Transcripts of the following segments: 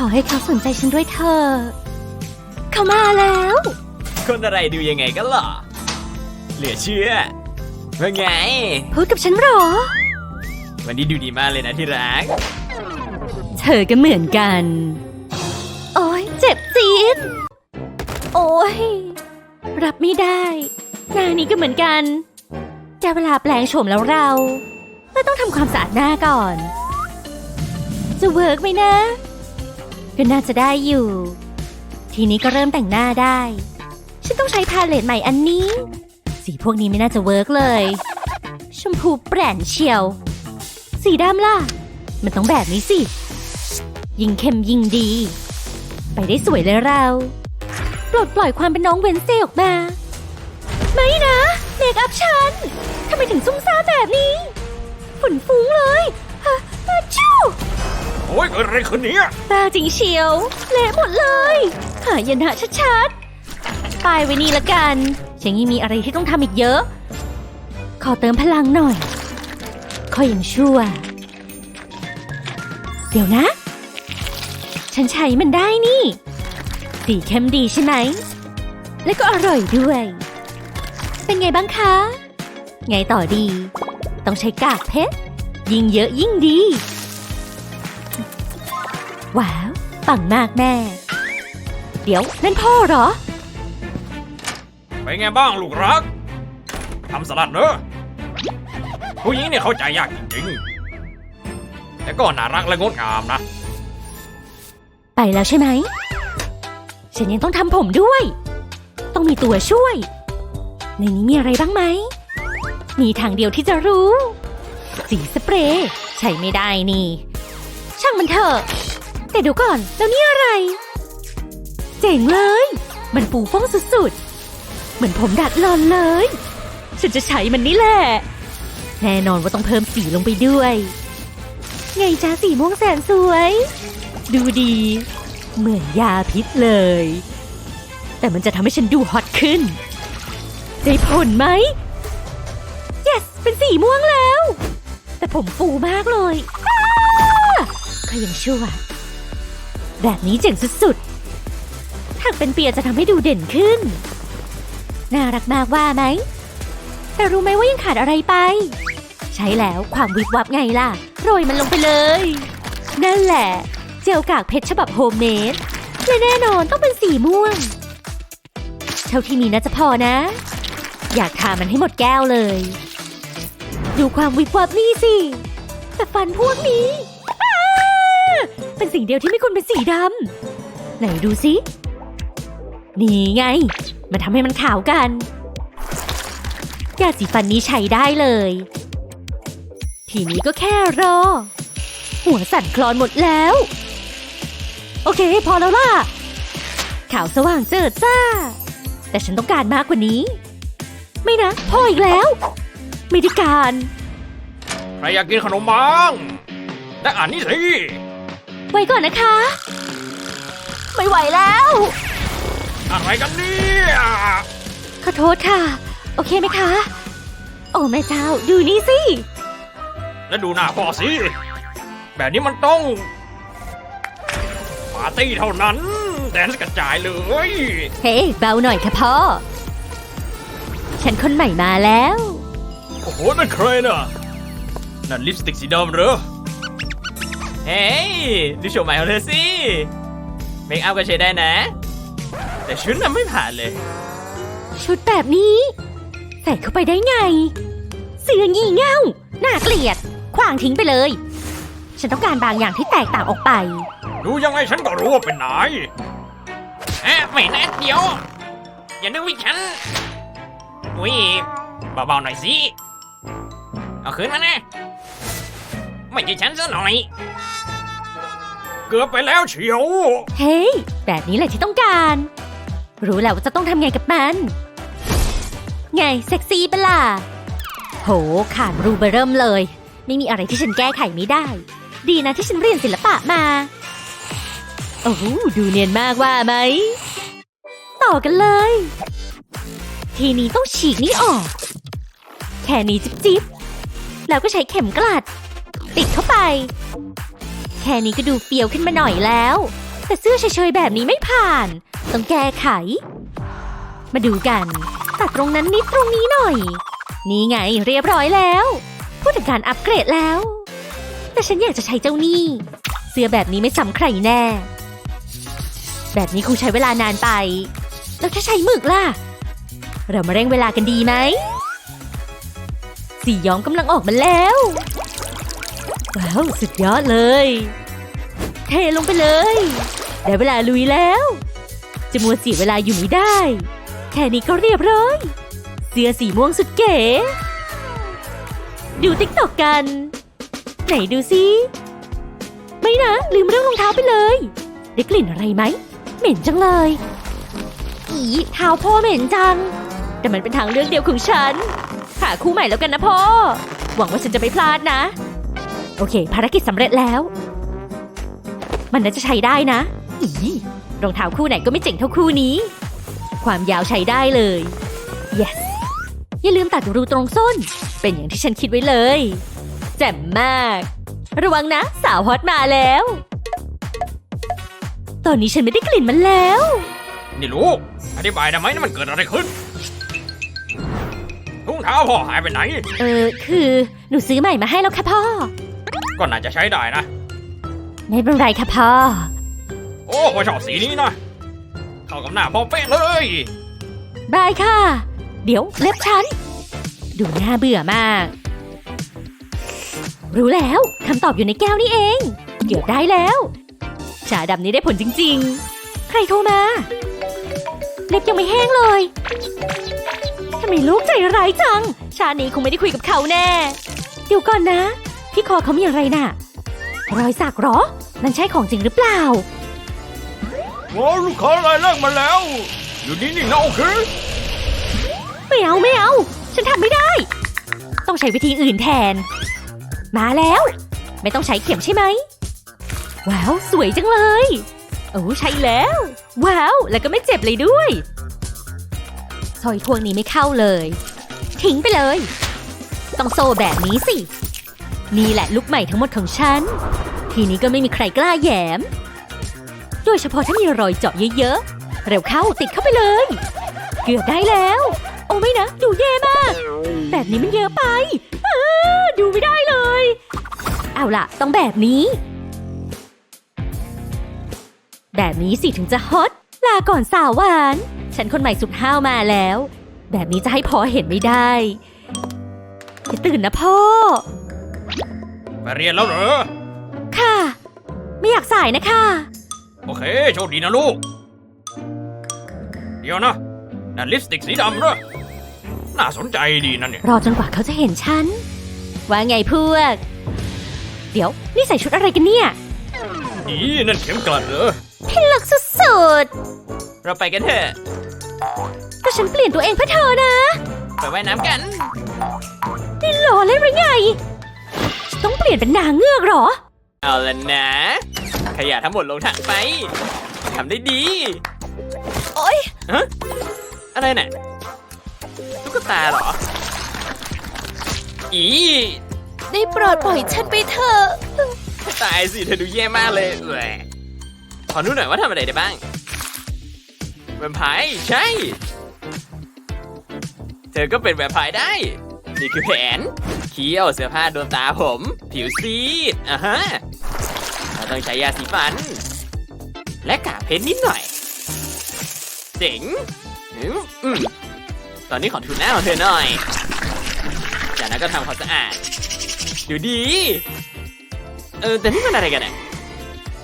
ขอให้เขาสนใจฉันด้วยเถอะเขามาแล้ว คนอะไรดูยังไงกันเหรอ เหลือเชื่อว่าไง พูดกับฉันเหรอ วันนี้ดูดีมากเลยนะที่รัก เธอก็เหมือนกัน โอ้ยเจ็บจี๊ดโอ้ยรับไม่ได้หน้านี้ก็เหมือนกันจะเวลาแปลงโฉมแล้วเราก็ต้องทำความสะอาดหน้าก่อน จะเวิร์กไหมนะ ก็น่าจะได้อยู่ ทีนี้ก็เริ่มแต่งหน้าได้ ฉันต้องใช้พาเลตใหม่อันนี้ สีพวกนี้ไม่น่าจะเวิร์กเลย ชมพูแปรนเชียว สีดำล่ะ มันต้องแบบนี้สิ ยิ่งเข้มยิ่งดี ไปได้สวยเลยเรา ปลดปล่อยความเป็นน้องเวนเซออกมา ไม่นะเมคอัพฉันทำไมถึงซุ่มซ่ามแบบนี้ ฝุ่นฟุ้งเลยฮะฮะชิว โอ้ยเกิดอะไรขึ้นเนี่ยบ้าจริงเชียวเละหมดเลยหายนะชัดๆไปไว้นี่ละกันฉันยังมีอะไรที่ต้องทำอีกเยอะ ขอเติมพลังหน่อยคอยยังชั่ว เดี๋ยวนะ ฉันใช้มันได้นี่ สีเข้มดีใช่ไหม และก็อร่อยด้วย เป็นไงบ้างคะ ไงต่อดี ต้องใช้กากเพชร ยิ่งเยอะยิ่งดี ว้าวปังมากแม่ เดี๋ยวนั่นพ่อเหรอเป็นไงบ้างลูกรักทำสลัดเนอะผู้หญิงเนี่ยเข้าใจยากจริงๆแต่ก็น่ารักและงดงามนะ ไปแล้วใช่ไหม ฉันยังต้องทำผมด้วย ต้องมีตัวช่วย ในนี้มีอะไรบ้างไหม มีทางเดียวที่จะรู้ สีสเปรย์ใช้ไม่ได้นี่ ช่างมันเถอะ แต่เดี๋ยวก่อนแล้วนี่อะไร เจ๋งเลย มันฟูฟ่องสุดๆ เหมือนผมดัดหลอนเลย ฉันจะใช้มันนี่แหละ แน่นอนว่าต้องเพิ่มสีลงไปด้วย ไงจ้าสีม่วงแสนสวย ดูดี เหมือนยาพิษเลย แต่มันจะทำให้ฉันดูฮอตขึ้นได้ผลไหม yes เป็นสีม่วงแล้ว แต่ผมฟูมากเลยอ้าก็ยังชั่ว แบบนี้เจ๋งสุดๆ ถักเป็นเปียจะทำให้ดูเด่นขึ้น น่ารักมากว่าไหม แต่รู้ไหมว่ายังขาดอะไรไป ใช้แล้วความวิบวับไงล่ะ โรยมันลงไปเลย นั่นแหละ เจลกากเพชรฉบับโฮมเมด และแน่นอนต้องเป็นสีม่วง เท่าที่มีน่าจะพอนะ อยากทามันให้หมดแก้วเลย ดูความวิบวับนี่สิ แต่ฟันพวกนี้ เป็นสิ่งเดียวที่ไม่ควรเป็นสีดำไหนดูสิ นี่ไง มาทำให้มันขาวกันยาสีฟันนี้ใช้ได้เลย ทีนี้ก็แค่รอ หัวสั่นคลอนหมดแล้ว โอเค พอแล้วล่ะ ขาวสว่างเจิดจ้า แต่ฉันต้องการมากกว่านี้ ไม่นะพ่ออีกแล้ว ไม่ได้การ ใครอยากกินขนมบ้าง และอ่านนี่สิ ไว้ก่อนนะคะ ไม่ไหวแล้ว อะไรกันเนี่ยขอโทษค่ะ โอเคไหมคะ โอ้แม่เจ้าดูนี่สิ แล้วดูหน้าพ่อสิ แบบนี้มันต้องปาร์ตี้เท่านั้น แดนส์กระจายเลย เฮ้ เบาหน่อยค่ะพ่อ ฉันคนใหม่มาแล้ว โอ้โหนั่นใครน่ะ นั่นลิปสติกสีดำเหรอ เฮ้ยดูโฉมใหม่ของเธอสิเมคอัพก็ใช้ได้นะ แต่ชุดน่ะไม่ผ่านเลย ชุดแบบนี้ ใส่เข้าไปได้ไง เสื้องี่เง่าน่าเกลียดขวางทิ้งไปเลย ฉันต้องการบางอย่างที่แตกต่างออกไป ดูยังไงฉันก็รู้ว่าเป็นนายอะไม่นะเดี๋ยว อย่านึกว่าฉันอุ้ยเบาๆหน่อยสิ เอาคืนมานะ ไม่ใช่ฉันซะหน่อย เกือบไปแล้วเชียว เฮ้ย แบบนี้แหละที่ต้องการ รู้แล้วว่าจะต้องทำไงกับมัน ไงเซ็กซี่ปะล่ะโห ขาดรูเบอร์เริ่มเลย ไม่มีอะไรที่ฉันแก้ไขไม่ได้ ดีนะที่ฉันเรียนศิลปะมา โอ้โหดูเนียนมากว่าไหม ต่อกันเลย ทีนี้ต้องฉีกนี่ออก แค่นี้จิ๊บๆแล้วก็ใช้เข็มกลัด ติดเข้าไป แค่นี้ก็ดูเฟี้ยวขึ้นมาหน่อยแล้ว แต่เสื้อเฉยๆแบบนี้ไม่ผ่าน ต้องแก้ไข มาดูกัน ตัดตรงนั้นนิดตรงนี้หน่อย นี่ไงเรียบร้อยแล้วผู้จัดการอัปเกรดแล้ว แต่ฉันอยากจะใช้เจ้านี่ เสื้อแบบนี้ไม่ซ้ำใครแน่ แบบนี้คงใช้เวลานานไป แล้วถ้าใช้หมึกล่ะ เรามาเร่งเวลากันดีไหมสีย้อมกำลังออกมาแล้ว ว้าวสุดยอดเลย เทลงไปเลยได้เวลาลุยแล้ว จะมัวเสียเวลาอยู่ไม่ได้ แค่นี้ก็เรียบร้อย เสื้อสีม่วงสุดเก๋ ดูติ๊กตอกกัน ไหนดูซิ ไม่นะ ลืมเรื่องรองเท้าไปเลย ได้กลิ่นอะไรไหม เหม็นจังเลย อีเท้าพ่อเหม็นจัง แต่มันเป็นทางเลือกเดียวของฉัน หาคู่ใหม่แล้วกันนะพ่อ หวังว่าฉันจะไม่พลาดนะ โอเค ภารกิจสำเร็จแล้ว มันน่าจะใช้ได้นะ อีรองเท้าคู่ไหนก็ไม่เจ๋งเท่าคู่นี้ ความยาวใช้ได้เลย yes อย่าลืมตัดรูตรงส้น เป็นอย่างที่ฉันคิดไว้เลย แจ่มมาก ระวังนะ สาวฮอตมาแล้ว ตอนนี้ฉันไม่ได้กลิ่นมันแล้ว นี่ลูก อธิบายได้ไหมนี่มันเกิดอะไรขึ้นถุงเท้าพ่อหายไปไหน เออ คือ หนูซื้อใหม่มาให้แล้วค่ะพ่อ ก็น่าจะใช้ได้นะ ไม่เป็นไรค่ะพ่อ โอ้พ่อชอบสีนี้นะ เข้ากับหน้าพ่อเป๊ะเลย บายค่ะ เดี๋ยวเล็บฉัน ดูน่าเบื่อมาก รู้แล้วคำตอบอยู่ในแก้วนี่เอง เกือบได้แล้ว ชาดำนี้ได้ผลจริง ๆ ใครโทรมา เล็บยังไม่แห้งเลยทำไมลูกใจร้ายจัง ชานี้คงไม่ได้คุยกับเขาแน่ เดี๋ยวก่อนนะ ที่คอเขามีอะไรน่ะ รอยสักเหรอมันใช่ของจริงหรือเปล่าโอ้ลูกค้ารายแรกมาแล้ว อยู่นี่นี่นะโอเคไม่เอาไม่เอา ฉันทำไม่ได้ ต้องใช้วิธีอื่นแทน มาแล้ว ไม่ต้องใช้เข็มใช่ไหม ว้าว สวยจังเลย โอ้ใช่แล้ว ว้าว แล้วก็ไม่เจ็บเลยด้วยสร้อยพวงนี้ไม่เข้าเลย ทิ้งไปเลย ต้องโซ่แบบนี้สิ นี่แหละลุกใหม่ทั้งหมดของฉัน ทีนี้ก็ไม่มีใครกล้าแหยมโดยเฉพาะถ้ามีรอยเจาะเยอะๆ เร็วเข้าติดเข้าไปเลย เกือบได้แล้ว โอ้ไม่นะ ดูแย่มาก แบบนี้มันเยอะไปอดูไม่ได้เลย เอาล่ะ ต้องแบบนี้ แบบนี้สิถึงจะฮอต ลาก่อนสาวหวาน ฉันคนใหม่สุดห้าวมาแล้ว แบบนี้จะให้พอเห็นไม่ได้ตื่นนะพ่อ ไปเรียนแล้วเหรอ ค่ะ ไม่อยากสายนะคะ โอเค โชคดีนะลูก เดี๋ยวนะนั่นลิปสติกสีดำเหรอน่าสนใจดีนะเนี่ย รอจนกว่าเขาจะเห็นฉัน ว่าไงพวก เดี๋ยว นี่ใส่ชุดอะไรกันเนี่ยอีนั่นเข็มกลัดเหรอพี่ลึกสุดเราไปกันเถอะๆก็ฉันเปลี่ยนตัวเองเพื่อเธอนะ ไปว่ายน้ำกัน นี่หล่อเลยหรือไง ฉันต้องเปลี่ยนเป็นนางเงือกเหรอ เอาละนะ ขยะทั้งหมดลงถังไปทำได้ดี โอ๊ยฮะอะไรน่ะตุ๊กตาเหรอ อีได้โปรดปล่อยฉันไปเถอะตายสิเธอดูแย่มากเลยแหวะขอดูหน่อยว่าทำอะไรได้บ้างแวมไพร์ใช่ เธอก็เป็นแวมไพร์ได้ นี่คือแผน เคี้ยวเสื้อผ้าโดนตาผม ผิวซีดอะฮะเราต้องใช้ยาสีฟัน และกาเพชรนิดหน่อยเจ๋งตอนนี้ขอทูหน้าของเธอหน่อย จากนั้นก็ทำความสะอาด ดูดี เออ แต่นี่มันอะไรกันอะ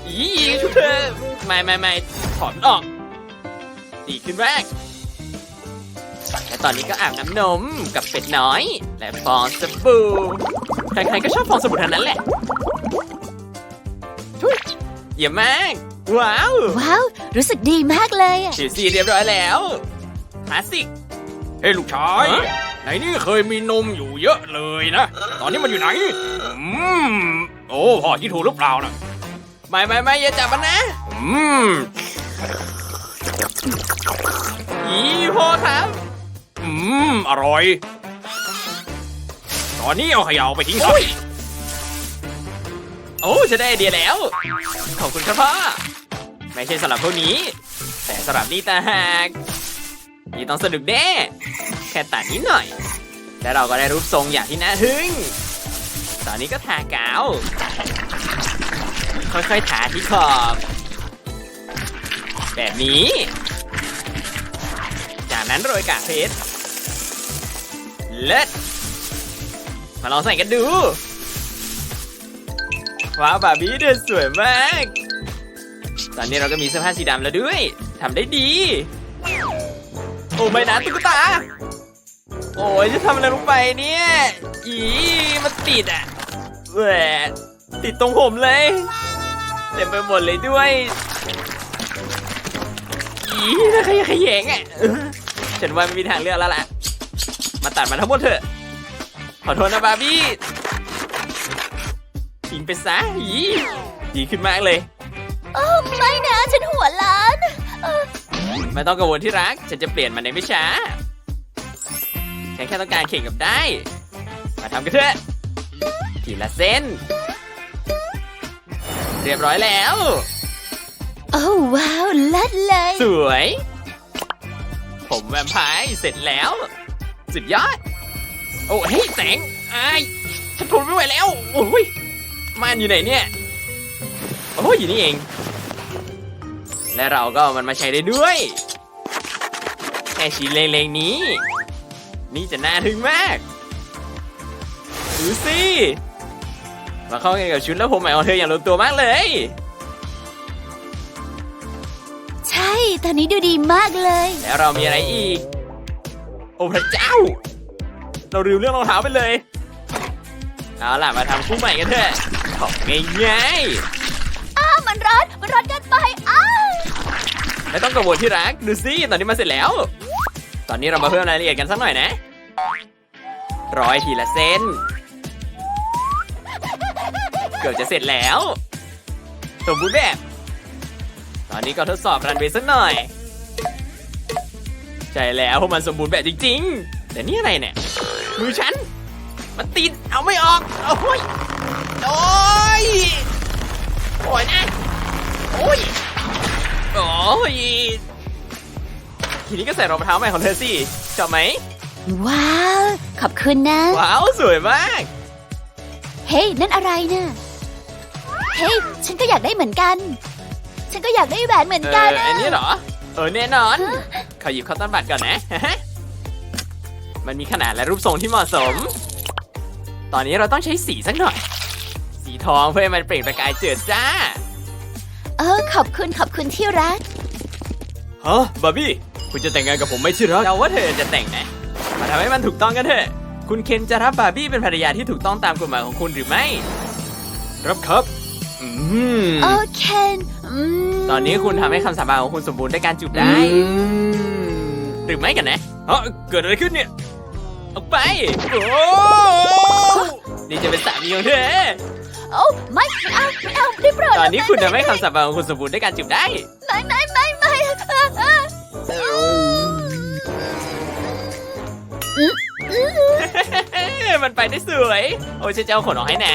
อีชุดเธอไม่ไม่ไม่ถอดมันออกดีขึ้นแรกและตอนนี้ก็อาบน้ำนมกับเป็ดน้อย และฟองสบู่ใครๆก็ชอบฟองสบู่ทั้งนั้นแหละทุยเยี่ยมมาก ว้าว ว้าว รู้สึกดีมากเลยอะผิวสีเรียบร้อยแล้วคลาสสิกเฮ้ยลูกชายฮะในนี้เคยมีนมอยู่เยอะเลยนะ ตอนนี้มันอยู่ไหน อืม โอ้พ่อที่ถูกหรือเปล่านะไม่ไม่ไม่อย่าจับมันนะ อืมอีพ่อครับ อืม อร่อย ตอนนี้เอาขยะออกไปทิ้งซะโอ้ฉันได้ไอเดียแล้ว ขอบคุณครับพ่อ ไม่ใช่สำหรับพวกนี้ แต่สำหรับนี่ต่างหากนี่ต้องสนุกแน่แค่ตัดนิดหน่อย และเราก็ได้รูปทรงอย่างที่น่าทึ่ง ตอนนี้ก็ทากาว ค่อยๆทาที่ขอบ แบบนี้ จากนั้นโรยกากเพชรเลิศ มาลองใส่กันดู ว้าวบาร์บี้เธอสวยมาก ตอนนี้เราก็มีเสื้อผ้าสีดำแล้วด้วยทำได้ดี โอ้ไม่นะตุ๊กตา โอ้ยจะทำอะไรลงไปเนี่ย อีมันติดอะแหวติดตรงผมเลยเต็มไปหมดเลยด้วยอีน่าขยะแขยงอะเฉันว่าไม่มีทางเลือกแล้วล่ะ มาตัดมันทั้งหมดเถอะ ขอโทษนะบาร์บี้ทิ้งไปซะอีดีขึ้นมากเลยไม่นะฉันหัวล้านไม่ต้องกังวลที่รัก ฉันจะเปลี่ยนมันในไม่ช้า ฉันแค่ต้องการเข่งกับได้ มาทำกันเถอะทีละเส้น เรียบร้อยแล้ว โอ้ว้าวเลิศเลย สวย ผมแวมไพร์เสร็จแล้ว สุดยอด โอ้เฮ้ยแสงไอ้ายฉันทนไม่ไหวแล้ว โอ้ยม่านอยู่ไหนเนี่ย โอ้ยอยู่นี่เอง และเราก็เอามันมาใช้ได้ด้วยแค่ชิ้นเล็กๆนี้ นี่จะน่าทึ่งมากดูสิมาเข้ากันกับชุดแล้วผมใหม่ของเธออย่างลงตัวมากเลย ใช่ ตอนนี้ดูดีมากเลย แล้วเรามีอะไรอีก โอ้พระเจ้า เราลืมเรื่องรองเท้าไปเลย เอาล่ะมาทำคู่ใหม่กันเถอะของง่ายอ้าวมันร้อนมันร้อนเกินไปอ้าวๆไม่ต้องกังวลที่รักดูสิตอนนี้มาเสร็จแล้ว ตอนนี้เรามาเพิ่มรายละเอียดกันสักหน่อยนะ ร้อยทีละเส้น เกือบจะเสร็จแล้ว สมบูรณ์แบบ ตอนนี้ก็ทดสอบรันเวย์สักหน่อย ใช่แล้วเพราะมันสมบูรณ์แบบจริง ๆ แต่นี่อะไรเนี่ย มือฉัน มันติด เอาไม่ออก โอ้ย โอ้ย โอ้ยนะ โอ้ย โอ้ย ทีนี้ก็ใส่รองเท้าใหม่ของเธอสิชอบไหม ว้าว ขอบคุณนะ ว้าว สวยมาก เฮ้ยนั่นอะไรน่ะเฮ้ยฉันก็อยากได้เหมือนกัน ฉันก็อยากได้แหวนเหมือนเอกันออันนี้เหรอ เออแน่นอน ขอหยิบข้าวต้นบัตรก่อนนะ มันมีขนาดและรูปทรงที่เหมาะสม ตอนนี้เราต้องใช้สีสักหน่อย สีทองเพื่อให้มันเปล่งประกายเจิดจ้า เออ ขอบคุณขอบคุณที่รัก ฮะบาร์บี้ คุณจะแต่งงานกับผมไหม่ที่รักเราว่าเธอจะแต่งนะมาทำให้มันถูกต้องกันเถอะ คุณเคนจะรับบาร์บี้เป็นภรรยาที่ถูกต้องตามกฎหมายของคุณหรือไม่ รับครับ อืม โอเคนอืมตอนนี้คุณทำให้คำสาบานของคุณสมบูรณ์ด้วยการจูบได้อืมหรือไม่กันนะ ฮะเกิดอะไรขึ้นเนี่ย ออกไป โอ้นี่จะเป็นสามีของเธอ โอ้ไม่ไม่เอาไม่เอาได้โปรดตอนนี้คุณทำให้คำสาบานของคุณสมบูรณ์ด้วยการจูบได้ ไม่ไม่ไม่ไม่อะอะมันไปได้สวย โอ้ยฉันจะเอาขนออกให้นะ